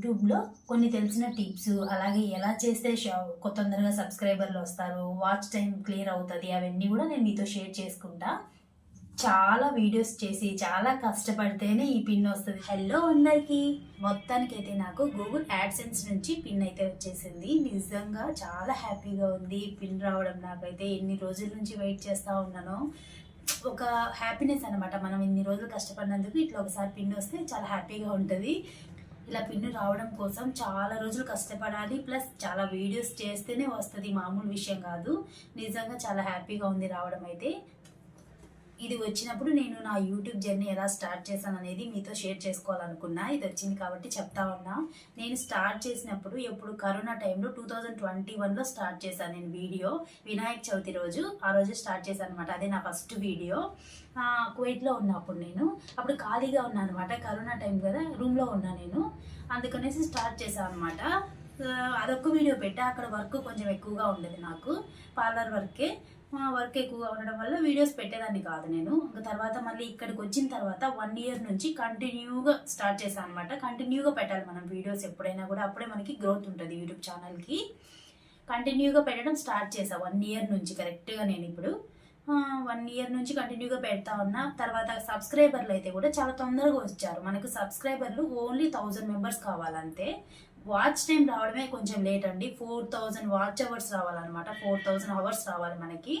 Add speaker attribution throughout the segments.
Speaker 1: యూట్యూబ్లో కొన్ని తెలిసిన టిప్స్ అలాగే ఎలా చేస్తే షా- కొ- తొందరగా సబ్స్క్రైబర్లు వస్తారు వాచ్ టైం క్లియర్ అవుతుంది అవన్నీ కూడా నేను మీతో షేర్ చేసుకుంటా. చాలా వీడియోస్ చేసి చాలా కష్టపడితేనే ఈ పిన్ వస్తుంది. హలో అందరికీ! మొత్తానికి అయితే నాకు గూగుల్ యాడ్సెన్స్ నుంచి పిన్ అయితే వచ్చేసింది. నిజంగా చాలా హ్యాపీగా ఉంది పిన్ రావడం. నాకైతే ఎన్ని రోజుల నుంచి వెయిట్ చేస్తూ ఉన్నాను. ఒక హ్యాపీనెస్ అనమాట మనం ఇన్ని రోజులు కష్టపడినందుకు ఇట్లా ఒకసారి పిన్ వస్తే చాలా హ్యాపీగా ఉంటుంది. ఇలా పిన్ను రావడం కోసం చాలా రోజులు కష్టపడాలి ప్లస్ చాలా వీడియోస్ చేస్తేనే వస్తుంది మామూలు విషయం కాదు. నిజంగా చాలా హ్యాపీగా ఉంది రావడం అయితే. ఇది వచ్చినప్పుడు నేను నా యూట్యూబ్ జర్నీ ఎలా స్టార్ట్ చేశాను అనేది మీతో షేర్ చేసుకోవాలనుకున్నా. ఇది వచ్చింది కాబట్టి చెప్తా ఉన్నా. నేను స్టార్ట్ చేసినప్పుడు ఎప్పుడు కరోనా టైంలో టూ థౌజండ్ ట్వంటీ వన్లో స్టార్ట్ చేశాను నేను వీడియో వినాయక చవితి రోజు ఆ రోజు స్టార్ట్ చేశాను అనమాట అదే నా ఫస్ట్ వీడియో కువైట్లో ఉన్నప్పుడు నేను. అప్పుడు ఖాళీగా ఉన్నాను అనమాట కరోనా టైం కదా రూమ్లో ఉన్నా నేను. అందుకనేసి స్టార్ట్ చేశాను అనమాట అదొక వీడియో పెట్టా. అక్కడ వర్క్ కొంచెం ఎక్కువగా ఉండేది నాకు. పార్లర్ వర్కే వర్క్ ఎక్కువగా ఉండడం వల్ల వీడియోస్ పెట్టేదాన్ని కాదు నేను. ఇంకా తర్వాత మళ్ళీ ఇక్కడికి వచ్చిన తర్వాత వన్ ఇయర్ నుంచి కంటిన్యూగా స్టార్ట్ చేశాను అనమాట కంటిన్యూగా పెట్టాలి మనం వీడియోస్ ఎప్పుడైనా కూడా. అప్పుడే మనకి గ్రోత్ ఉంటుంది యూట్యూబ్ ఛానల్కి కంటిన్యూగా పెట్టడం స్టార్ట్ చేసా వన్ ఇయర్ నుంచి కరెక్ట్గా నేను ఇప్పుడు. వన్ ఇయర్ నుంచి కంటిన్యూగా పెడతా ఉన్నా. తర్వాత సబ్స్క్రైబర్లు అయితే కూడా చాలా తొందరగా వచ్చారు. మనకు సబ్స్క్రైబర్లు ఓన్లీ థౌజండ్ మెంబర్స్ కావాలంతే. వాచ్ టైం రావడమే కొంచెం లేట్ అండి. ఫోర్ థౌజండ్ వాచ్ అవర్స్ రావాలన్నమాట. ఫోర్ థౌజండ్ అవర్స్ రావాలి మనకి.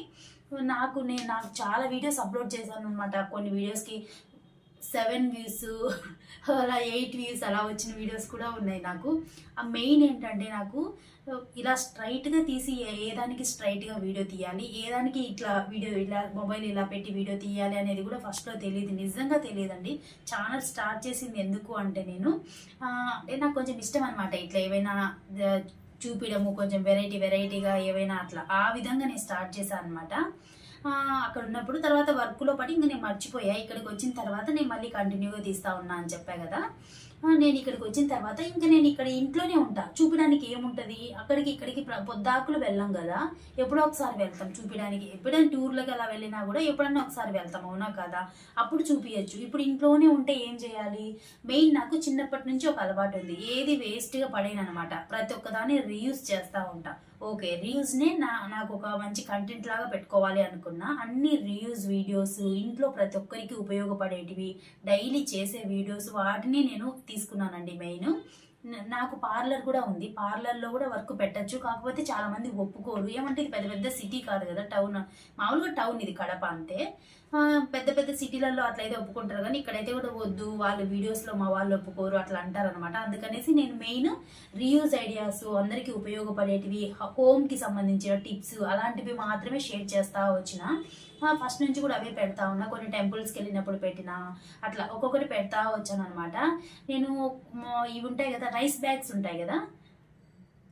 Speaker 1: నాకు నేను నాకు చాలా వీడియోస్ అప్లోడ్ చేశాను అనమాట కొన్ని వీడియోస్కి సెవెన్ వ్యూస్ అలా ఎయిట్ వ్యూస్ అలా వచ్చిన వీడియోస్ కూడా ఉన్నాయి నాకు. ఆ మెయిన్ ఏంటంటే నాకు ఇలా స్ట్రైట్గా తీసి ఏ దానికి స్ట్రైట్గా వీడియో తీయాలి? ఏ దానికి ఇట్లా వీడియో ఇలా మొబైల్ ఇలా పెట్టి వీడియో తీయాలి అనేది కూడా ఫస్ట్లో తెలియదు నిజంగా తెలియదండి ఛానల్ స్టార్ట్ చేసింది ఎందుకు అంటే నేను అంటే నాకు కొంచెం ఇష్టం అనమాట ఇట్లా ఏవైనా చూపించడము కొంచెం వెరైటీ వెరైటీగా ఏవైనా అట్లా. ఆ విధంగా నేను స్టార్ట్ చేశాను అనమాట అక్కడ ఉన్నప్పుడు తర్వాత వర్క్లో పడి ఇంకా నేను మర్చిపోయా. ఇక్కడికి వచ్చిన తర్వాత నేను మళ్ళీ కంటిన్యూగా తీస్తా ఉన్నా అని చెప్పా కదా. నేను ఇక్కడికి వచ్చిన తర్వాత ఇంకా నేను ఇక్కడ ఇంట్లోనే ఉంటా. చూపించడానికి ఏముంటుంది? అక్కడికి ఇక్కడికి ప్ర- పొద్దాకులు వెళ్ళాం కదా. ఎప్పుడో ఒకసారి వెళ్తాం చూపించడానికి ఎప్పుడైనా టూర్లకు అలా వెళ్ళినా కూడా ఎప్పుడన్నా ఒకసారి వెళ్తాం అవునా కదా? అప్పుడు చూపించచ్చు ఇప్పుడు ఇంట్లోనే ఉంటే ఏం చేయాలి? మెయిన్ నాకు చిన్నప్పటి నుంచి ఒక అలవాటు ఉంది. ఏది వేస్ట్గా పడేయను అనమాట ప్రతి ఒక్కదాన్ని రీయూస్ చేస్తూ ఉంటా. ఓకే రీయూస్నే నా నాకు ఒక మంచి కంటెంట్ లాగా పెట్టుకోవాలి అనుకున్నా అన్ని రీయూజ్ వీడియోస్ ఇంట్లో ప్రతి ఒక్కరికి ఉపయోగపడేటివి డైలీ చేసే వీడియోస్ వాటిని నేను తీసుకున్నానండి మెయిన్. నాకు పార్లర్ కూడా ఉంది. పార్లర్లో కూడా వర్క్ పెట్టచ్చు. కాకపోతే చాలా మంది ఒప్పుకోరు. ఏమంటే ఇది పెద్ద పెద్ద సిటీ కాదు కదా టౌన్. మామూలుగా టౌన్ ఇది కడప అంతే. పెద్ద పెద్ద సిటీలలో అట్లయితే ఒప్పుకుంటారు. కానీ ఇక్కడైతే కూడా వద్దు వాళ్ళు వీడియోస్లో మా వాళ్ళు ఒప్పుకోరు అట్లా అంటారు అనమాట అందుకనేసి నేను మెయిన్ రీయూజ్ ఐడియాస్ అందరికీ ఉపయోగపడేటివి హోమ్కి సంబంధించిన టిప్స్ అలాంటివి మాత్రమే షేర్ చేస్తా వచ్చిన ఫస్ట్ నుంచి కూడా అవే పెడతా ఉన్నా. కొన్ని టెంపుల్స్కి వెళ్ళినప్పుడు పెట్టిన అట్లా ఒక్కొక్కటి పెడతా వచ్చాను అనమాట నేను ఇవి ఉంటాయి కదా రైస్ బ్యాగ్స్ ఉంటాయి కదా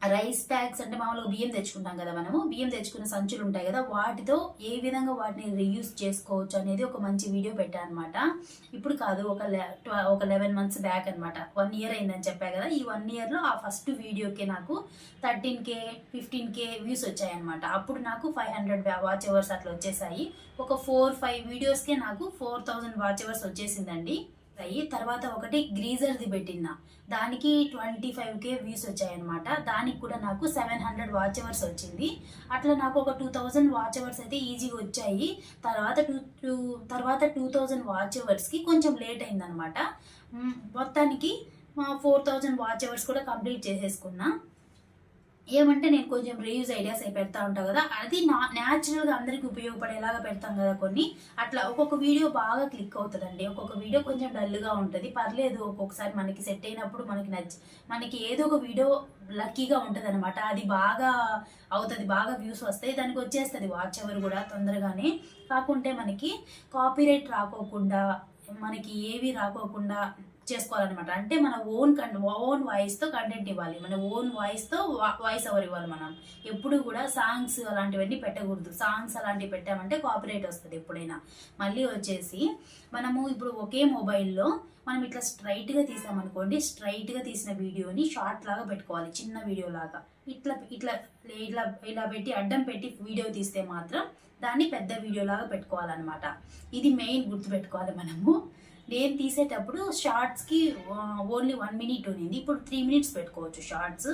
Speaker 1: రైస్ బ్యాగ్స్ అంటే మామూలుగా బియ్యం తెచ్చుకుంటాం కదా మనము. బియ్యం తెచ్చుకున్న సంచులు ఉంటాయి కదా వాటితో ఏ విధంగా వాటిని రీయూస్ చేసుకోవచ్చు అనేది ఒక మంచి వీడియో పెట్టాను అనమాట ఇప్పుడు కాదు ఒక లె- ఒక లెవెన్ మంత్స్ బ్యాక్ అనమాట వన్ ఇయర్ అయిందని చెప్పా కదా ఈ వన్ ఇయర్లో ఆ ఫస్ట్ వీడియోకి నాకు thirteen K fifteen K views వచ్చాయన్నమాట అప్పుడు నాకు ఫైవ్ హండ్రెడ్ వాచ్ అవర్స్ అట్లా వచ్చేసాయి. ఒక ఫోర్ ఫైవ్ వీడియోస్కే నాకు ఫోర్ థౌజండ్ వాచ్ అవర్స్ వచ్చేసిందండి. అయ్యి తర్వాత ఒకటి గ్రీజర్ది పెట్టిన దానికి ట్వంటీ ఫైవ్ కే వ్యూస్ వచ్చాయన్నమాట. దానికి కూడా నాకు సెవెన్ హండ్రెడ్ వాచ్ అవర్స్ వచ్చింది. అట్లా నాకు ఒక టూ థౌజండ్ వాచ్ అవర్స్ అయితే ఈజీగా వచ్చాయి. తర్వాత టూ టూ తర్వాత టూ థౌజండ్ వాచ్ అవర్స్కి కొంచెం లేట్ అయిందనమాట మొత్తానికి ఫోర్ థౌజండ్ వాచ్ అవర్స్ కూడా కంప్లీట్ చేసేసుకున్నా. ఏమంటే నేను కొంచెం రీయూజ్ ఐడియాస్ అయి పెడతా ఉంటా కదా అది నా న్యాచురల్గా అందరికి ఉపయోగపడేలాగా పెడతాం కదా కొన్ని. అట్లా ఒక్కొక్క వీడియో బాగా క్లిక్ అవుతుందండి. ఒక్కొక్క వీడియో కొంచెం డల్గా ఉంటుంది. పర్లేదు ఒక్కొక్కసారి మనకి సెట్ అయినప్పుడు మనకి నచ్చి మనకి ఏదో ఒక వీడియో లక్కీగా ఉంటుంది అనమాట అది బాగా అవుతుంది బాగా వ్యూస్ వస్తాయి. దానికి వచ్చేస్తుంది వాచ్ ఎవర్ కూడా తొందరగానే. కాకుంటే మనకి కాపీరైట్ రాకోకుండా మనకి ఏవి రాకోకుండా చేసుకోవాలన్నమాట. అంటే మన ఓన్ కన్ ఓన్ వాయిస్తో కంటెంట్ ఇవ్వాలి. మన ఓన్ వాయిస్తో వాయిస్ ఓవర్ ఇవ్వాలి మనం. ఎప్పుడు కూడా సాంగ్స్ అలాంటివన్నీ పెట్టకూడదు. సాంగ్స్ అలాంటివి పెట్టామంటే కాపీరైట్ వస్తుంది ఎప్పుడైనా. మళ్ళీ వచ్చేసి మనము ఇప్పుడు ఒకే మొబైల్లో మనం ఇట్లా స్ట్రైట్గా తీసామనుకోండి స్ట్రైట్గా తీసిన వీడియోని షార్ట్ లాగా పెట్టుకోవాలి. చిన్న వీడియో లాగా. ఇట్లా ఇట్లా ఇట్లా ఇలా పెట్టి అడ్డం పెట్టి వీడియో తీస్తే మాత్రం దాన్ని పెద్ద వీడియోలాగా పెట్టుకోవాలన్నమాట. ఇది మెయిన్ గుర్తుపెట్టుకోవాలి మనము. నేను తీసేటప్పుడు షార్ట్స్కి ఓన్లీ వన్ మినిట్ ఉన్నింది ఇప్పుడు త్రీ మినిట్స్ పెట్టుకోవచ్చు షార్ట్స్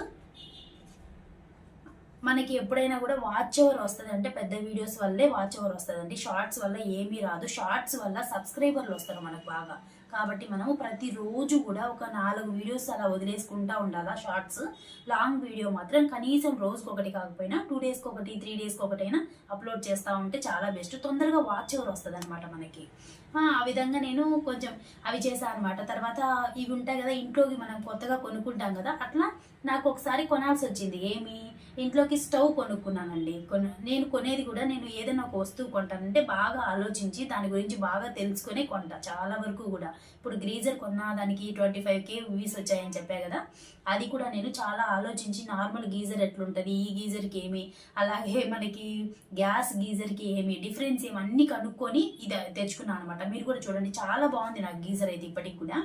Speaker 1: మనకి ఎప్పుడైనా కూడా వాచ్ ఓవర్ వస్తుంది అంటే పెద్ద వీడియోస్ వల్లే వాచ్ ఓవర్ వస్తుందండి. షార్ట్స్ వల్ల ఏమీ రాదు. షార్ట్స్ వల్ల సబ్స్క్రైబర్లు వస్తారు మనకు బాగా. కాబట్టి మనము ప్రతిరోజు కూడా ఒక నాలుగు వీడియోస్ అలా వదిలేసుకుంటా ఉండాలా షార్ట్స్ లాంగ్ వీడియో మాత్రం కనీసం రోజుకి ఒకటి కాకపోయినా టూ డేస్కి ఒకటి త్రీ డేస్కి ఒకటైనా అప్లోడ్ చేస్తూ ఉంటే చాలా బెస్ట్ తొందరగా వాచ్ ఎవరు వస్తుంది అనమాట మనకి. ఆ విధంగా నేను కొంచెం అవి చేశాను అనమాట తర్వాత ఇవి ఉంటాయి కదా ఇంట్లోకి మనం కొత్తగా కొనుక్కుంటాం కదా అట్లా నాకు ఒకసారి కొనాల్సి వచ్చింది ఏమి? ఇంట్లోకి స్టవ్ కొనుక్కున్నానండి. కొను నేను కొనేది కూడా నేను ఏదైనా ఒక వస్తువు కొంటానంటే బాగా ఆలోచించి దాని గురించి బాగా తెలుసుకొని కొంటా చాలా వరకు కూడా. ఇప్పుడు గ్రీజర్ కొన్నా దానికి ట్వంటీ ఫైవ్ కే వ్యూస్ వచ్చాయని చెప్పా కదా అది కూడా నేను చాలా ఆలోచించి నార్మల్ గీజర్ ఎట్లుంటుంది ఈ గీజర్కి ఏమి అలాగే మనకి గ్యాస్ గీజర్కి ఏమి డిఫరెన్స్ ఏమి కనుక్కొని ఇది తెచ్చుకున్నాను అనమాట. మీరు కూడా చూడండి చాలా బాగుంది నాకు గీజర్ అయితే ఇప్పటికి కూడా.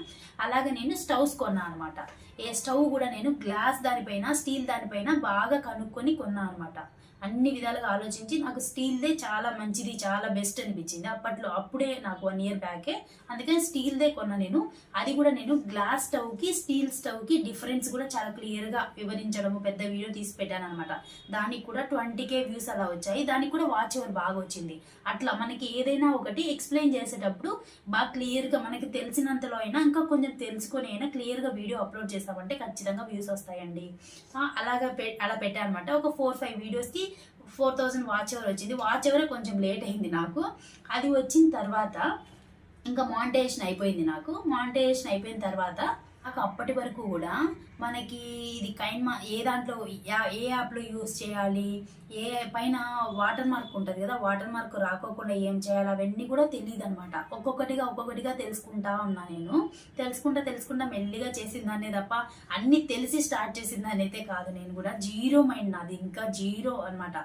Speaker 1: అలాగే నేను స్టవ్స్ కొన్నాను అనమాట. ఏ స్టవ్ కూడా నేను గ్లాస్ దానిపైన స్టీల్ దానిపైన బాగా కనుక్కొని కొన్నాను అనమాట అన్ని విధాలుగా ఆలోచించి నాకు స్టీల్దే చాలా మంచిది చాలా బెస్ట్ అనిపించింది. అప్పట్లో అప్పుడే నాకు వన్ ఇయర్ బ్యాకే అందుకని స్టీల్దే కొన్నా నేను. అది కూడా నేను గ్లాస్ స్టవ్కి స్టీల్ స్టవ్కి డిఫరెన్స్ కూడా చాలా క్లియర్గా వివరించడము పెద్ద వీడియో తీసి పెట్టాను అనమాట దానికి కూడా ట్వంటీ కే వ్యూస్ అలా వచ్చాయి. దానికి కూడా వాచ్ ఓవర్ బాగా వచ్చింది. అట్లా మనకి ఏదైనా ఒకటి ఎక్స్ప్లెయిన్ చేసేటప్పుడు బాగా క్లియర్గా మనకి తెలిసినంతలో అయినా ఇంకా కొంచెం తెలుసుకొని అయినా క్లియర్గా వీడియో అప్లోడ్ చేసామంటే ఖచ్చితంగా వ్యూస్ వస్తాయండి. అలాగా పె అలా పెట్టానమాట అనమాట ఒక ఫోర్ ఫైవ్ వీడియోస్కి ఫోర్ థౌజండ్ వాచ్ అవర్ వచ్చింది. వాచ్ అవర్ కొంచెం లేట్ అయింది నాకు. అది వచ్చిన తర్వాత ఇంకా మానిటైజేషన్ అయిపోయింది నాకు. మానిటైజేషన్ అయిపోయిన తర్వాత నాకు అప్పటి వరకు కూడా మనకి ఇది కైన్ మా ఏ దాంట్లో యా- ఏ యాప్లో యూస్ చేయాలి? ఏ పైన వాటర్ మార్క్ ఉంటుంది కదా వాటర్ మార్క్ రాకోకుండా ఏం చేయాలి? అవన్నీ కూడా తెలియదు అనమాట ఒక్కొక్కటిగా ఒక్కొక్కటిగా తెలుసుకుంటా ఉన్నా నేను. తెలుసుకుంటా తెలుసుకుంటా మెల్లిగా చేసిందాన్నే తప్ప అన్ని తెలిసి స్టార్ట్ చేసిందని అయితే కాదు నేను కూడా. జీరో మైండ్ నాది ఇంకా జీరో అనమాట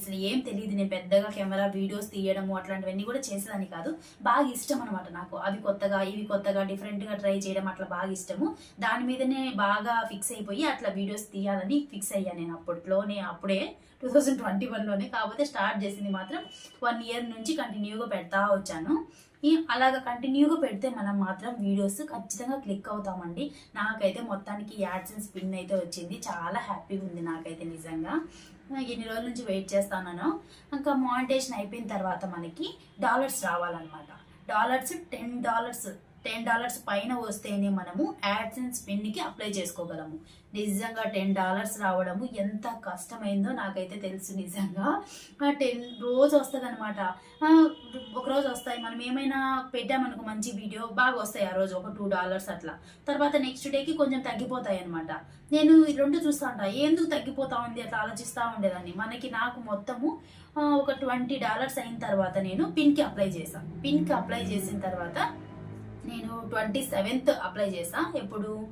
Speaker 1: అసలు ఏం తెలియదు నేను పెద్దగా కెమెరా వీడియోస్ తీయడము అట్లాంటివన్నీ కూడా చేసేదాన్ని కాదు. బాగా ఇష్టం అనమాట నాకు. అవి కొత్తగా ఇవి కొత్తగా డిఫరెంట్గా ట్రై చేయడం అట్లా బాగా ఇష్టము. దాని మీదనే బాగా ఫిక్స్ అయిపోయి అట్లా వీడియోస్ తీయాలని ఫిక్స్ అయ్యా నేను అప్పట్లోనే అప్పుడే టూ థౌజండ్ ట్వంటీ వన్లోనే కాకపోతే స్టార్ట్ చేసింది మాత్రం వన్ ఇయర్ నుంచి కంటిన్యూగా పెడతా వచ్చాను. ఈ అలాగ కంటిన్యూగా పెడితే మనం మాత్రం వీడియోస్ ఖచ్చితంగా క్లిక్ అవుతామండి. నాకైతే మొత్తానికి యాడ్సెన్స్ పిన్ అయితే వచ్చింది. చాలా హ్యాపీగా ఉంది నాకైతే నిజంగా. ఎన్ని రోజుల నుంచి వెయిట్ చేస్తానో ఇంకా మానిటేషన్ అయిపోయిన తర్వాత మనకి డాలర్స్ రావాలన్నమాట. Dollars ten dollars ten dollars పైన వస్తేనే మనము యాడ్సెన్స్ పిన్కి అప్లై చేసుకోగలము. నిజంగా టెన్ డాలర్స్ రావడము ఎంత కష్టమైందో నాకైతే తెలుసు నిజంగా. టెన్ రోజు వస్తుంది అనమాట ఒకరోజు వస్తాయి. మనం ఏమైనా పెట్టామనుకో మంచి వీడియో బాగా వస్తాయి ఆ రోజు ఒక టూ డాలర్స్ అట్లా. తర్వాత నెక్స్ట్ డేకి కొంచెం తగ్గిపోతాయి అనమాట నేను ఈ రెండు చూస్తా ఉంటా. ఎందుకు తగ్గిపోతా ఉంది? అట్లా ఆలోచిస్తూ ఉండేదాన్ని. మనకి నాకు మొత్తము ఒక ట్వంటీ డాలర్స్ అయిన తర్వాత నేను పిన్కి అప్లై చేశాను పిన్కి అప్లై చేసిన తర్వాత నేను ట్వంటీ సెవెంత్ అప్లై చేసా. ఎప్పుడు?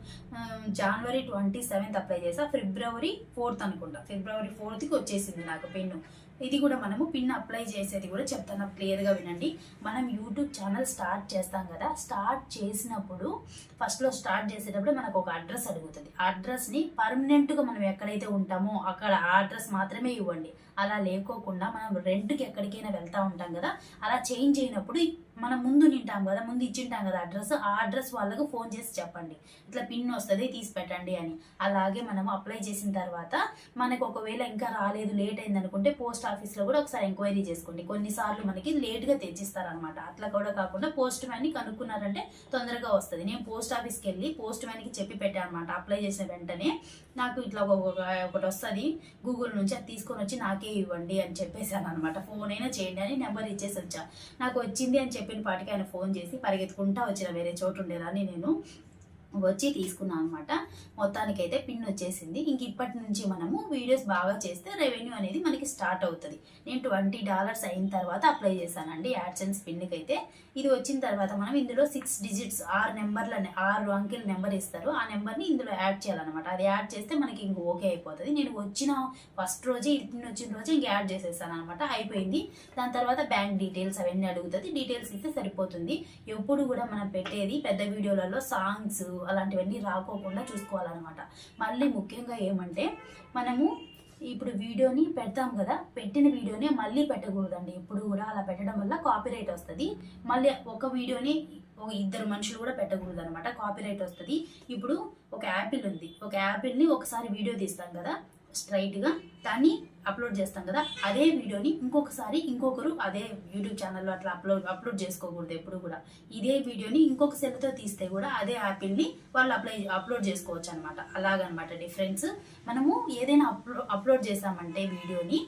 Speaker 1: జనవరి ట్వంటీ సెవెంత్ అప్లై చేసా. ఫిబ్రవరి ఫోర్త్ అనుకుంటా. ఫిబ్రవరి ఫోర్త్కి వచ్చేసింది నాకు పెన్ను. ఇది కూడా మనము పిన్ అప్లై చేసేది కూడా చెప్తాను క్లియర్గా వినండి. మనం యూట్యూబ్ ఛానల్ స్టార్ట్ చేస్తాం కదా స్టార్ట్ చేసినప్పుడు ఫస్ట్లో స్టార్ట్ చేసేటప్పుడు మనకు ఒక అడ్రస్ అడుగుతుంది. అడ్రస్ని పర్మనెంట్గా మనం ఎక్కడైతే ఉంటామో అక్కడ ఆ అడ్రస్ మాత్రమే ఇవ్వండి. అలా లేకోకుండా మనం రెంట్కి ఎక్కడికైనా వెళ్తూ ఉంటాం కదా అలా చేంజ్ అయినప్పుడు మనం ముందు నింటాం కదా ముందు ఇచ్చింటాం కదా అడ్రస్ ఆ అడ్రస్ వాళ్ళకు ఫోన్ చేసి చెప్పండి. ఇట్లా పిన్ వస్తుంది తీసి పెట్టండి అని. అలాగే మనం అప్లై చేసిన తర్వాత మనకు ఒకవేళ ఇంకా రాలేదు లేట్ అయింది అనుకుంటే పోస్ట్ ఆఫీస్లో కూడా ఒకసారి ఎంక్వైరీ చేసుకోండి. కొన్నిసార్లు మనకి లేట్గా తెచ్చిస్తారనమాట అట్లా కూడా కాకుండా పోస్ట్ మ్యాన్ని కనుక్కున్నారంటే తొందరగా వస్తుంది. నేను పోస్ట్ ఆఫీస్కి వెళ్ళి పోస్ట్ మ్యాన్కి చెప్పి పెట్టాను అనమాట అప్లై చేసిన వెంటనే నాకు ఇట్లా ఒక ఒకటి వస్తుంది. గూగుల్ నుంచి అది తీసుకొని వచ్చి నాకే ఇవ్వండి అని చెప్పేసాను అనమాట ఫోన్ అయినా చేయండి అని నెంబర్ ఇచ్చేసి వచ్చా. నాకు వచ్చింది అని చెప్పిన పాటికి ఆయన ఫోన్ చేసి పరిగెత్తుకుంటా వచ్చిన వేరే చోటు ఉండేదాన్ని నేను. వచ్చి తీసుకున్నాను అనమాట మొత్తానికి అయితే పిన్ వచ్చేసింది. ఇంక ఇప్పటి నుంచి మనము వీడియోస్ బాగా చేస్తే రెవెన్యూ అనేది మనకి స్టార్ట్ అవుతుంది. నేను ట్వంటీ డాలర్స్ అయిన తర్వాత అప్లై చేశానండి యాడ్సెన్స్ పిన్కి అయితే ఇది వచ్చిన తర్వాత మనం ఇందులో సిక్స్ డిజిట్స్ ఆరు నెంబర్ల ఆరు అంకెల నెంబర్ ఇస్తారు. ఆ నెంబర్ని ఇందులో యాడ్ చేయాలన్నమాట. అది యాడ్ చేస్తే మనకి ఇంక ఓకే అయిపోతుంది. నేను వచ్చిన ఫస్ట్ రోజే ఇది పిన్ వచ్చిన రోజే ఇంక యాడ్ చేసేసాను అనమాట అయిపోయింది. దాని తర్వాత బ్యాంక్ డీటెయిల్స్ అవన్నీ అడుగుతుంది. డీటెయిల్స్ ఇస్తే సరిపోతుంది. ఎప్పుడు కూడా మనం పెట్టేది పెద్ద వీడియోలలో సాంగ్స్ అలాంటివన్నీ రాకోకుండా చూసుకోవాలన్నమాట. మళ్ళీ ముఖ్యంగా ఏమంటే మనము ఇప్పుడు వీడియోని పెడతాం కదా పెట్టిన వీడియోని మళ్ళీ పెట్టకూడదండి. ఎప్పుడు కూడా అలా పెట్టడం వల్ల కాపీరైట్ వస్తుంది. మళ్ళీ ఒక వీడియోని ఒక ఇద్దరు మనుషులు కూడా పెట్టకూడదు అనమాట కాపీరైట్ వస్తుంది. ఇప్పుడు ఒక యాపిల్ ఉంది. ఒక యాపిల్ని ఒకసారి వీడియో తీస్తాం కదా స్ట్రైట్గా దాన్ని అప్లోడ్ చేస్తాం కదా అదే వీడియోని ఇంకొకసారి ఇంకొకరు అదే యూట్యూబ్ ఛానల్లో అట్లా అప్లోడ్ అప్లోడ్ చేసుకోకూడదు ఎప్పుడు కూడా. ఇదే వీడియోని ఇంకొక సెల్తో తీస్తే కూడా అదే యాపిల్ని వాళ్ళు అప్లై అప్లోడ్ చేసుకోవచ్చు అనమాట అలాగనమాట డిఫరెన్స్. మనము ఏదైనా అప్లో అప్లోడ్ చేసామంటే వీడియోని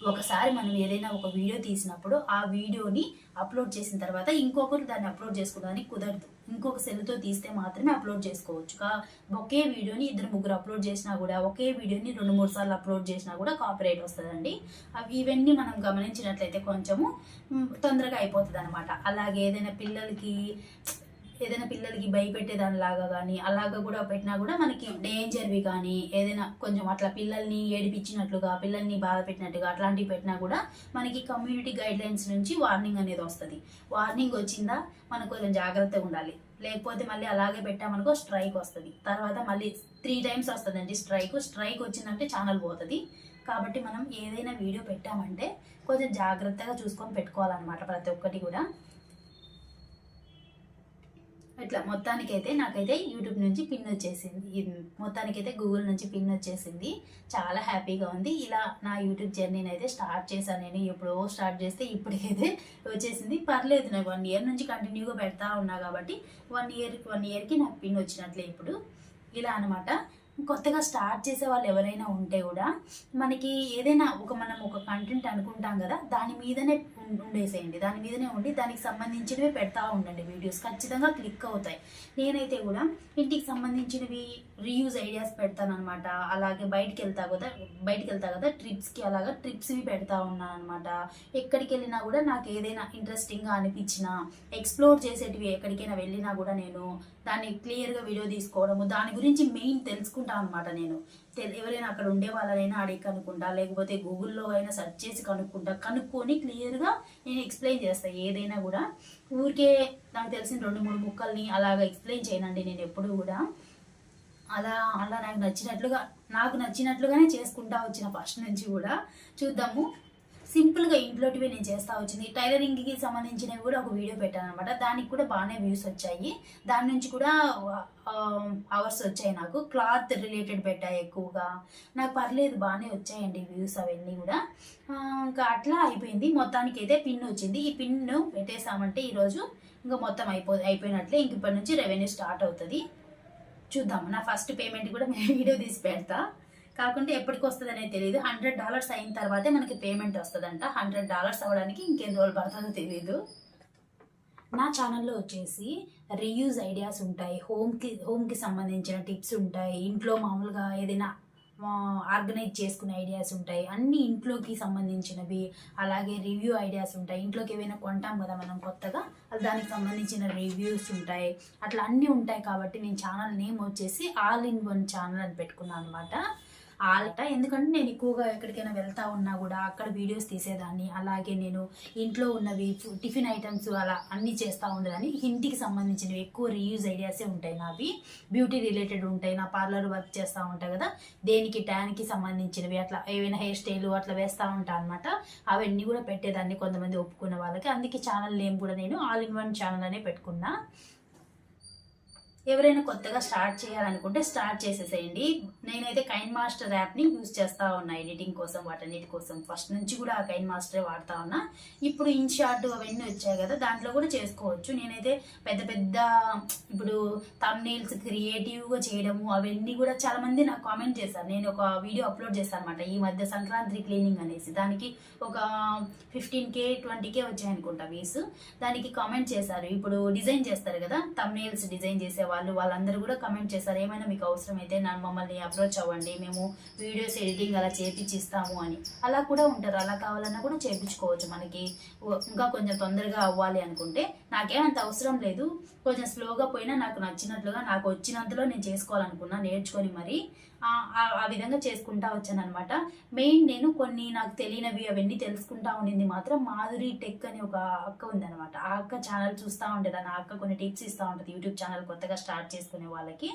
Speaker 1: ఒకసారి మనం ఏదైనా ఒక వీడియో తీసినప్పుడు ఆ వీడియోని అప్లోడ్ చేసిన తర్వాత ఇంకొకరు దాన్ని అప్లోడ్ చేసుకోవడానికి కుదరదు. ఇంకొక సెల్తో తీస్తే మాత్రమే అప్లోడ్ చేసుకోవచ్చు ఒకే వీడియోని ఇద్దరు ముగ్గురు అప్లోడ్ చేసినా కూడా ఒకే వీడియోని రెండు మూడు సార్లు అప్లోడ్ చేసినా కూడా కాపీరైట్ వస్తుందండి. అవి ఇవన్నీ మనం గమనించినట్లయితే కొంచెము తొందరగా అయిపోతుంది అనమాట అలాగే ఏదైనా పిల్లలకి ఏదైనా పిల్లలకి భయపెట్టేదానిలాగా కానీ అలాగా కూడా పెట్టినా కూడా మనకి డేంజర్వి కానీ ఏదైనా కొంచెం అట్లా పిల్లల్ని ఏడిపించినట్లుగా పిల్లల్ని బాధ పెట్టినట్టుగా అట్లాంటివి పెట్టినా కూడా మనకి కమ్యూనిటీ గైడ్లైన్స్ నుంచి వార్నింగ్ అనేది వస్తుంది. వార్నింగ్ వచ్చిందా మనం కొంచెం జాగ్రత్తగా ఉండాలి. లేకపోతే మళ్ళీ అలాగే పెట్టామనుకో స్ట్రైక్ వస్తుంది. తర్వాత మళ్ళీ త్రీ టైమ్స్ వస్తుందండి స్ట్రైక్ స్ట్రైక్ వచ్చిందంటే ఛానల్ పోతుంది. కాబట్టి మనం ఏదైనా వీడియో పెట్టామంటే కొంచెం జాగ్రత్తగా చూసుకొని పెట్టుకోవాలన్నమాట ప్రతి ఒక్కటి కూడా. ఇట్లా మొత్తానికైతే నాకైతే యూట్యూబ్ నుంచి పిన్ వచ్చేసింది. మొత్తానికైతే గూగుల్ నుంచి పిన్ వచ్చేసింది. చాలా హ్యాపీగా ఉంది. ఇలా నా యూట్యూబ్ జర్నీని అయితే స్టార్ట్ చేశాను నేను. ఎప్పుడో స్టార్ట్ చేస్తే ఇప్పటికైతే వచ్చేసింది. పర్లేదు నాకు వన్ ఇయర్ నుంచి కంటిన్యూగా పెడతా ఉన్నా కాబట్టి వన్ ఇయర్ వన్ ఇయర్కి నాకు పిన్ వచ్చినట్లే ఇప్పుడు. ఇలా అనమాట కొత్తగా స్టార్ట్ చేసే వాళ్ళు ఎవరైనా ఉంటే కూడా మనకి ఏదైనా ఒక మనం ఒక కంటెంట్ అనుకుంటాం కదా దాని మీదనే ఉండేసేయండి. దాని మీదనే ఉండి దానికి సంబంధించినవి పెడతా ఉండండి వీడియోస్. ఖచ్చితంగా క్లిక్ అవుతాయి. నేనైతే కూడా ఇంటికి సంబంధించినవి రీయూజ్ ఐడియాస్ పెడతాను అనమాట అలాగే బయటికి వెళ్తా కదా బయటికి వెళ్తా కదా ట్రిప్స్కి అలాగా ట్రిప్స్వి పెడతా ఉన్నాను అనమాట ఎక్కడికి వెళ్ళినా కూడా నాకు ఏదైనా ఇంట్రెస్టింగ్గా అనిపించినా ఎక్స్ప్లోర్ చేసేటివి ఎక్కడికైనా వెళ్ళినా కూడా నేను దాన్ని క్లియర్గా వీడియో తీసుకోవడము దాని గురించి మెయిన్ తెలుసుకుంటాను అనమాట నేను. ఎవరైనా అక్కడ ఉండే వాళ్ళనైనా అడిగి కనుక్కుంటా లేకపోతే గూగుల్లో అయినా సెర్చ్ చేసి కనుక్కుంటా. కనుక్కొని క్లియర్గా నేను ఎక్స్ప్లెయిన్ చేస్తాను ఏదైనా కూడా. ఊరికే నాకు తెలిసిన రెండు మూడు ముక్కల్ని అలాగ ఎక్స్ప్లెయిన్ చేయనండి నేను ఎప్పుడు కూడా. అలా అలా నాకు నచ్చినట్లుగా నాకు నచ్చినట్లుగానే చేసుకుంటా వచ్చిన ఫస్ట్ నుంచి కూడా. చూద్దాము. సింపుల్గా ఇంట్లోటివి నేను చేస్తా వచ్చింది. టైలరింగ్కి సంబంధించినవి కూడా ఒక వీడియో పెట్టాను అనమాట దానికి కూడా బాగానే వ్యూస్ వచ్చాయి. దాని నుంచి కూడా అవర్స్ వచ్చాయి నాకు. క్లాత్ రిలేటెడ్ పెట్టాయి ఎక్కువగా. నాకు పర్లేదు బాగానే వచ్చాయండి వ్యూస్ అవన్నీ కూడా. ఇంకా అట్లా అయిపోయింది. మొత్తానికి అయితే పిన్ వచ్చింది. ఈ పిన్ పెట్టేసామంటే ఈరోజు ఇంకా మొత్తం అయిపో అయిపోయినట్లే. ఇంక ఇప్పటి నుంచి రెవెన్యూ స్టార్ట్ అవుతుంది. చూద్దాం. నా ఫస్ట్ పేమెంట్ కూడా నేను వీడియో తీసి పెడతా. కాకుండా ఎప్పటికి వస్తుంది అనేది తెలియదు హండ్రెడ్ డాలర్స్ అయిన తర్వాతే మనకి పేమెంట్ వస్తుందంట. హండ్రెడ్ డాలర్స్ అవ్వడానికి ఇంకెన్ని రోజులు పడుతుందో తెలియదు నా ఛానల్లో వచ్చేసి రీయూజ్ ఐడియాస్ ఉంటాయి. హోమ్కి హోమ్కి సంబంధించిన టిప్స్ ఉంటాయి. ఇంట్లో మామూలుగా ఏదైనా ఆర్గనైజ్ చేసుకునే ఐడియాస్ ఉంటాయి. అన్ని ఇంట్లోకి సంబంధించినవి అలాగే రివ్యూ ఐడియాస్ ఉంటాయి. ఇంట్లోకి ఏవైనా కొంటాం కదా మనం కొత్తగా అది దానికి సంబంధించిన రివ్యూస్ ఉంటాయి. అట్లా అన్నీ ఉంటాయి కాబట్టి నేను ఛానల్ నేమ్ వచ్చేసి ఆల్ ఇన్ వన్ ఛానల్ అని పెట్టుకున్నాను అనమాట ఆల్ట. ఎందుకంటే నేను ఎక్కువగా ఎక్కడికైనా వెళ్తా ఉన్నా కూడా అక్కడ వీడియోస్ తీసేదాన్ని. అలాగే నేను ఇంట్లో ఉన్నవి టిఫిన్ ఐటమ్స్ అలా అన్నీ చేస్తూ ఉండేదాన్ని. ఇంటికి సంబంధించినవి ఎక్కువ రీయూజ్ ఐడియాసే ఉంటాయి నావి. బ్యూటీ రిలేటెడ్ ఉంటాయి. నా పార్లర్ వర్క్ చేస్తూ ఉంటాయి కదా. దేనికి ట్యాన్కి సంబంధించినవి అట్లా ఏవైనా హెయిర్ స్టైల్ అట్లా వేస్తూ ఉంటా అనమాట అవన్నీ కూడా పెట్టేదాన్ని కొంతమంది ఒప్పుకున్న వాళ్ళకి. అందుకే ఛానల్ నేమ్ కూడా నేను ఆల్ ఇన్ వన్ ఛానల్ అనే పెట్టుకున్నా. ఎవరైనా కొత్తగా స్టార్ట్ చేయాలనుకుంటే స్టార్ట్ చేసేసేయండి. నేనైతే కైన్ మాస్టర్ యాప్ని యూజ్ చేస్తా ఉన్నా ఎడిటింగ్ కోసం వాటన్నిటి కోసం. ఫస్ట్ నుంచి కూడా ఆ కైన్ మాస్టరే వాడుతూ ఉన్నా. ఇప్పుడు ఇన్షార్ట్ అవన్నీ వచ్చాయి కదా దాంట్లో కూడా చేసుకోవచ్చు. నేనైతే పెద్ద పెద్ద ఇప్పుడు తమ్నీల్స్ క్రియేటివ్గా చేయడము అవన్నీ కూడా చాలా మంది నాకు కామెంట్ చేశారు. నేను ఒక వీడియో అప్లోడ్ చేశాను అనమాట ఈ మధ్య సంక్రాంతి క్లీనింగ్ అనేసి. దానికి ఒక ఫిఫ్టీన్ కే ట్వంటీ కే వచ్చాయనుకుంటా వీస్ దానికి కామెంట్ చేశారు. ఇప్పుడు డిజైన్ చేస్తారు కదా తమ్నేల్స్ డిజైన్ చేసే వాళ్ళు వాళ్ళందరూ కూడా కమెంట్ చేశారు ఏమైనా మీకు అవసరమైతే నన్ను మమ్మల్ని అప్రోచ్ అవ్వండి మేము వీడియోస్ ఎడిటింగ్ అలా చేపించిస్తాము అని. అలా కూడా ఉంటారు అలా కావాలన్నా కూడా చేపించుకోవచ్చు మనకి. ఇంకా కొంచెం తొందరగా అవ్వాలి అనుకుంటే నాకేమంత అవసరం లేదు. కొంచెం స్లోగా పోయినా నాకు నచ్చినట్లుగా నాకు వచ్చినంతలో నేను చేసుకోవాలనుకున్నా నేర్చుకొని మరి ఆ విధంగా చేసుకుంటా వచ్చాను అనమాట మెయిన్ నేను కొన్ని నాకు తెలియనివి అవన్నీ తెలుసుకుంటా ఉండింది మాత్రం మాధురి టెక్ అని ఒక అక్క ఉందనమాట ఆ అక్క ఛానల్ చూస్తూ ఉంటుంది ఆ అక్క కొన్ని టిప్స్ ఇస్తూ ఉంటుంది యూట్యూబ్ ఛానల్ కొత్తగా స్టార్ట్ చేసుకునే వాళ్ళకి.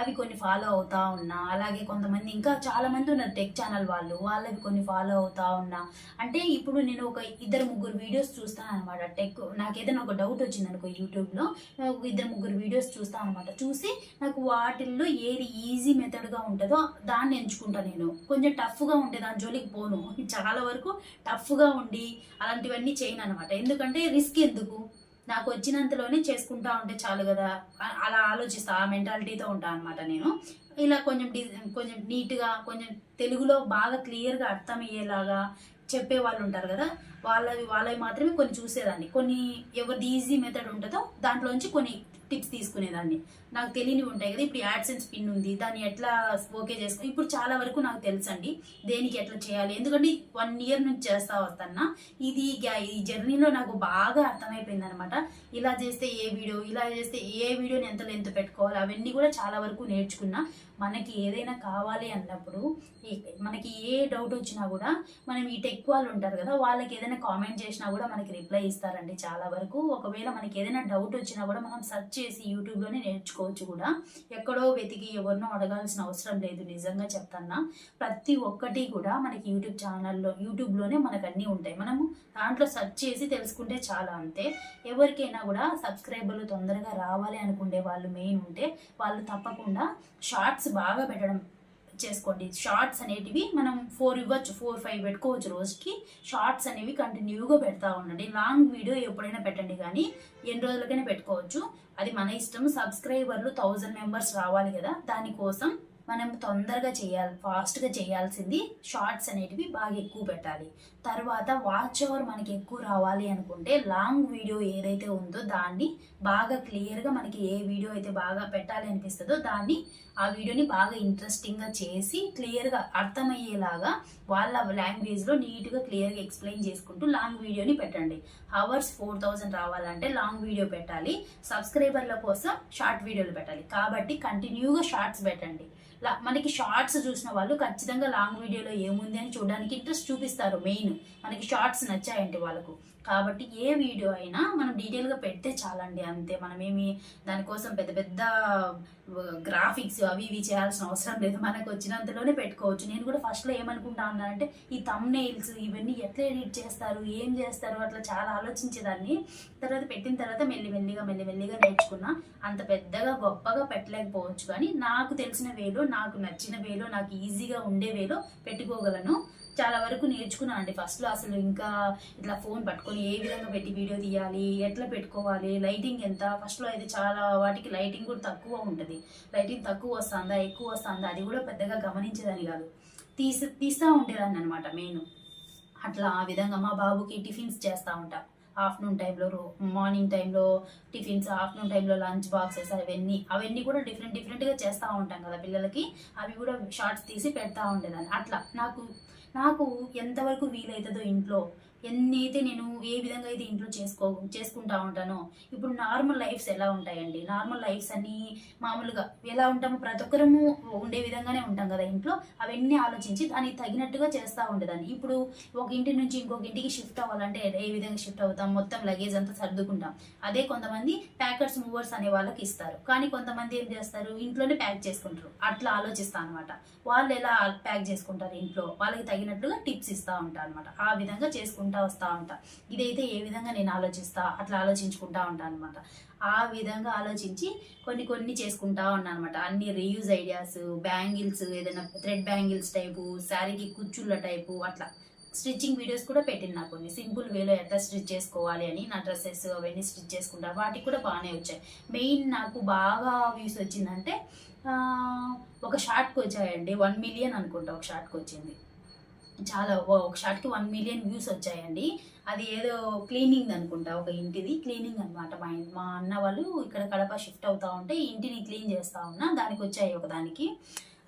Speaker 1: అవి కొన్ని ఫాలో అవుతా ఉన్నా. అలాగే కొంతమంది ఇంకా చాలా మంది ఉన్నారు టెక్ ఛానల్ వాళ్ళు. వాళ్ళవి కొన్ని ఫాలో అవుతా ఉన్నా. అంటే ఇప్పుడు నేను ఒక ఇద్దరు ముగ్గురు వీడియోస్ చూస్తాను అనమాట టెక్ నాకు ఏదైనా ఒక డౌట్ వచ్చింది అనుకో యూట్యూబ్లో ఒక ఇద్దరు ముగ్గురు వీడియోస్ చూస్తాను అనమాట చూసి నాకు వాటిల్లో ఏది ఈజీ మెథడ్గా ఉంటుందో దాన్ని ఎంచుకుంటాను నేను. కొంచెం టఫ్గా ఉంటే దాని జోలికి పోను. చాలా వరకు టఫ్గా ఉండి అలాంటివన్నీ చేయను అనమాట ఎందుకంటే రిస్క్ ఎందుకు? నాకు వచ్చినంతలోనే చేసుకుంటా ఉంటే చాలు కదా. అలా ఆలోచిస్తా ఆ మెంటాలిటీతో ఉంటా అనమాట నేను. ఇలా కొంచెం డి- కొంచెం నీట్గా కొంచెం తెలుగులో బాగా క్లియర్గా అర్థమయ్యేలాగా చెప్పే వాళ్ళు ఉంటారు కదా వాళ్ళవి వాళ్ళవి మాత్రమే కొన్ని చూసేదాన్ని. కొన్ని ఎవరిది ఈజీ మెథడ్ ఉంటుందో దాంట్లోంచి కొన్ని టిప్స్ తీసుకునేదాన్ని. నాకు తెలియనివి ఉంటాయి కదా ఇప్పుడు యాడ్సెన్స్ పిన్ ఉంది దాన్ని ఎట్లా ఓకే చేసుకో ఇప్పుడు చాలా వరకు నాకు తెలుసండి దేనికి ఎట్లా చేయాలి ఎందుకంటే వన్ ఇయర్ నుంచి చేస్తా వస్తున్నా ఇది ఈ జర్నీలో నాకు బాగా అర్థమైపోయింది అనమాట ఇలా చేస్తే ఏ వీడియో ఇలా చేస్తే ఏ వీడియోని ఎంత లెంత్ పెట్టుకోవాలి అవన్నీ కూడా చాలా వరకు నేర్చుకున్నా. మనకి ఏదైనా కావాలి అన్నప్పుడు మనకి ఏ డౌట్ వచ్చినా కూడా మనం ఈ టెక్ వాళ్ళు ఉంటారు కదా వాళ్ళకి ఏదైనా కామెంట్ చేసినా కూడా మనకి రిప్లై ఇస్తారండి చాలా వరకు. ఒకవేళ మనకి ఏదైనా డౌట్ వచ్చినా కూడా మనం సెర్చ్ చేసి యూట్యూబ్లోనే నేర్చుకోవచ్చు కూడా. ఎక్కడో వెతికి ఎవరినో అడగాల్సిన అవసరం లేదు నిజంగా చెప్తాన్నా. ప్రతి ఒక్కటి కూడా మనకి యూట్యూబ్ ఛానల్లో యూట్యూబ్లోనే మనకు అన్నీ ఉంటాయి. మనము దాంట్లో సెర్చ్ చేసి తెలుసుకుంటే చాలా అంతే. ఎవరికైనా కూడా సబ్స్క్రైబర్లు తొందరగా రావాలి అనుకునే వాళ్ళు మెయిన్ ఉంటే వాళ్ళు తప్పకుండా షార్ట్స్ బాగా పెట్టడం చేసుకోండి. షార్ట్స్ అనేటివి మనం ఫోర్ ఇవ్వచ్చు ఫోర్ ఫైవ్ పెట్టుకోవచ్చు రోజుకి. షార్ట్స్ అనేవి కంటిన్యూగా పెడతా ఉండండి. లాంగ్ వీడియో ఎప్పుడైనా పెట్టండి కానీ ఎన్ని రోజులకైనా పెట్టుకోవచ్చు. అది మన ఇష్టం. సబ్స్క్రైబర్లు థౌజండ్ మెంబర్స్ రావాలి కదా. దానికోసం మనం తొందరగా చేయాలి ఫాస్ట్గా చేయాల్సింది షార్ట్స్ అనేటివి బాగా ఎక్కువ పెట్టాలి. తర్వాత వాచ్ అవర్ మనకి ఎక్కువ రావాలి అనుకుంటే లాంగ్ వీడియో ఏదైతే ఉందో దాన్ని బాగా క్లియర్గా మనకి ఏ వీడియో అయితే బాగా పెట్టాలి అనిపిస్తుందో దాన్ని ఆ వీడియోని బాగా ఇంట్రెస్టింగ్గా చేసి క్లియర్గా అర్థమయ్యేలాగా వాళ్ళ లాంగ్వేజ్లో నీట్గా క్లియర్గా ఎక్స్ప్లెయిన్ చేసుకుంటూ లాంగ్ వీడియోని పెట్టండి. అవర్స్ ఫోర్ థౌజండ్ రావాలంటే లాంగ్ వీడియో పెట్టాలి. సబ్స్క్రైబర్ల కోసం షార్ట్ వీడియోలు పెట్టాలి. కాబట్టి కంటిన్యూగా షార్ట్స్ పెట్టండి. మనకి షార్ట్స్ చూసిన వాళ్ళు ఖచ్చితంగా లాంగ్ వీడియోలో ఏముంది అని చూడడానికి ఇంట్రెస్ట్ చూపిస్తారు మెయిన్. మనకి షార్ట్స్ నచ్చాయంటే వాళ్ళకు. కాబట్టి ఏ వీడియో అయినా మనం డీటెయిల్గా పెడితే చాలండి అంతే. మనమేమి దానికోసం పెద్ద పెద్ద గ్రాఫిక్స్ అవి ఇవి చేయాల్సిన అవసరం లేదు. మనకు వచ్చినంతలోనే పెట్టుకోవచ్చు. నేను కూడా ఫస్ట్లో ఏమనుకుంటా ఉన్నానంటే ఈ తమ్ నెయిల్స్ ఇవన్నీ ఎట్లా ఎడిట్ చేస్తారు? ఏం చేస్తారు? అట్లా చాలా ఆలోచించేదాన్ని. తర్వాత పెట్టిన తర్వాత మెల్లిమెల్లిగా మెల్లిమెల్లిగా మెల్లి మెల్లిగా నేర్చుకున్నా. అంత పెద్దగా గొప్పగా పెట్టలేకపోవచ్చు. కానీ నాకు తెలిసిన వేలో నాకు నచ్చిన వేలో నాకు ఈజీగా ఉండే వేలో పెట్టుకోగలను. చాలా వరకు నేర్చుకున్నాను అండి ఫస్ట్లో అసలు ఇంకా ఇట్లా ఫోన్ పట్టుకొని ఏ విధంగా పెట్టి వీడియో తీయాలి ఎట్లా పెట్టుకోవాలి లైటింగ్ ఎంత? ఫస్ట్లో అయితే చాలా వాటికి లైటింగ్ కూడా తక్కువ ఉంటుంది. లైటింగ్ తక్కువ వస్తుందా ఎక్కువ వస్తుందా? అది కూడా పెద్దగా గమనించేదాన్ని కాదు. తీసి తీస్తూ ఉండేదాన్ని అనమాట మెయిన్. అట్లా ఆ విధంగా మా బాబుకి టిఫిన్స్ చేస్తూ ఉంటా. ఆఫ్టర్నూన్ టైంలో మార్నింగ్ టైంలో టిఫిన్స్ ఆఫ్టర్నూన్ టైంలో లంచ్ బాక్సెస్ అవన్నీ అవన్నీ కూడా డిఫరెంట్ డిఫరెంట్గా చేస్తూ ఉంటాం కదా పిల్లలకి. అవి కూడా షార్ట్స్ తీసి పెడతా ఉండేదాన్ని. అట్లా నాకు నాకు ఎంతవరకు వీలవుతుందో ఇంట్లో. ఎన్ని అయితే నేను ఏ విధంగా అయితే ఇంట్లో చేసుకో చేసుకుంటా ఉంటానో ఇప్పుడు నార్మల్ లైఫ్స్ ఎలా ఉంటాయండి? నార్మల్ లైఫ్స్ అన్ని మామూలుగా ఎలా ఉంటామో? ప్రతి ఒక్కరము ఉండే విధంగానే ఉంటాం కదా ఇంట్లో. అవన్నీ ఆలోచించి దానికి తగినట్టుగా చేస్తూ ఉండేదాన్ని. ఇప్పుడు ఒక ఇంటి నుంచి ఇంకొక ఇంటికి షిఫ్ట్ అవ్వాలంటే ఏ విధంగా షిఫ్ట్ అవుతాం? మొత్తం లగేజ్ అంతా సర్దుకుంటాం. అదే కొంతమంది ప్యాకర్స్ మూవర్స్ అనే వాళ్ళకి ఇస్తారు. కానీ కొంతమంది ఏం చేస్తారు? ఇంట్లోనే ప్యాక్ చేసుకుంటారు. అట్లా ఆలోచిస్తా అనమాట వాళ్ళు ఎలా ప్యాక్ చేసుకుంటారు ఇంట్లో? వాళ్ళకి తగినట్టుగా టిప్స్ ఇస్తా ఉంటారు అనమాట ఆ విధంగా చేసుకుంటారు చేసుకుంటా వస్తా ఉంటా. ఇదైతే ఏ విధంగా నేను ఆలోచిస్తా అట్లా ఆలోచించుకుంటా ఉంటాను అనమాట ఆ విధంగా ఆలోచించి కొన్ని కొన్ని చేసుకుంటా ఉన్నా అనమాట అన్ని రీయూజ్ ఐడియాస్ బ్యాంగిల్స్ ఏదైనా థ్రెడ్ బ్యాంగిల్స్ టైపు శారీకి కుచ్చుళ్ళ టైపు అట్లా. స్టిచ్చింగ్ వీడియోస్ కూడా పెట్టిన నాకు కొన్ని. సింపుల్ వేలో ఎట్లా స్టిచ్ చేసుకోవాలి అని నా డ్రెస్సెస్ అవన్నీ స్టిచ్ చేసుకుంటా. వాటికి కూడా బాగానే వచ్చాయి. మెయిన్ నాకు బాగా వ్యూస్ వచ్చిందంటే ఒక షార్ట్కి వచ్చాయండి. వన్ మిలియన్ అనుకుంటా ఒక షార్ట్కి వచ్చింది. చాలా ఒకసారికి ఒక షార్ట్కి వన్ మిలియన్ వ్యూస్ వచ్చాయండి. అది ఏదో క్లీనింగ్ అనుకుంటా ఒక ఇంటిది క్లీనింగ్ అనమాట మా మా అన్న వాళ్ళు ఇక్కడ కడప షిఫ్ట్ అవుతా ఉంటే ఇంటిని క్లీన్ చేస్తా ఉన్నా దానికి వచ్చాయి ఒక దానికి.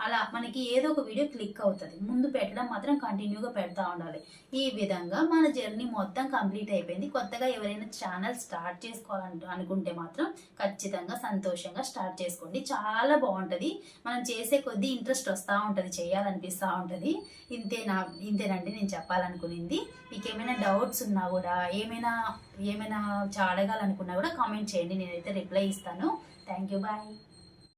Speaker 1: అలా మనకి ఏదో ఒక వీడియో క్లిక్ అవుతుంది. ముందు పెట్టడం మాత్రం కంటిన్యూగా పెడతా ఉండాలి. ఈ విధంగా మన జర్నీ మొత్తం కంప్లీట్ అయిపోయింది. కొత్తగా ఎవరైనా ఛానల్ స్టార్ట్ చేసుకోవాలంట అనుకుంటే మాత్రం ఖచ్చితంగా సంతోషంగా స్టార్ట్ చేసుకోండి. చాలా బాగుంటుంది. మనం చేసే కొద్దీ ఇంట్రెస్ట్ వస్తూ ఉంటుంది చేయాలనిపిస్తూ ఉంటుంది. ఇంతేనా ఇంతేనండి నేను చెప్పాలనుకునింది. మీకు ఏమైనా డౌట్స్ ఉన్నా కూడా ఏమైనా ఏమైనా చాడగాలనుకున్నా కూడా కామెంట్ చేయండి. నేనైతే రిప్లై ఇస్తాను. Thank you bye